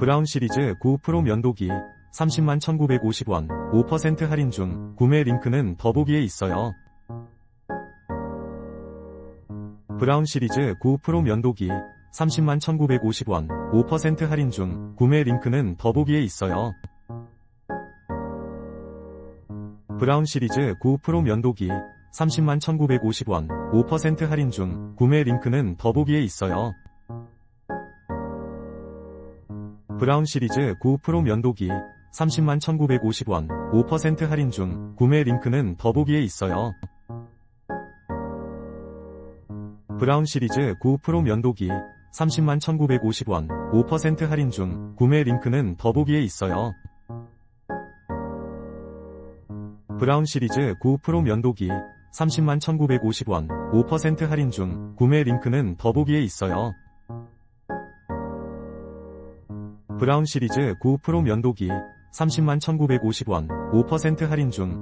브라운 시리즈 9프로 면도기 30만 1950원 5% 할인 중 구매 링크는 더보기에 있어요. 브라운 시리즈 9프로 면도기 30만 1950원 5% 할인 중 구매 링크는 더보기에 있어요. 브라운 시리즈 9프로 면도기 30만 1950원 5% 할인 중 구매 링크는 더보기에 있어요. 브라운 시리즈 9프로 면도기 30만 1950원 5% 할인 중 구매 링크는 더보기에 있어요. 브라운 시리즈 9프로 면도기 30만 1950원 5% 할인 중 구매 링크는 더보기에 있어요. 브라운 시리즈 9프로 면도기 30만 1950원 5% 할인 중 구매 링크는 더보기에 있어요. 브라운 시리즈 9프로 면도기 30만 1950원 5% 할인 중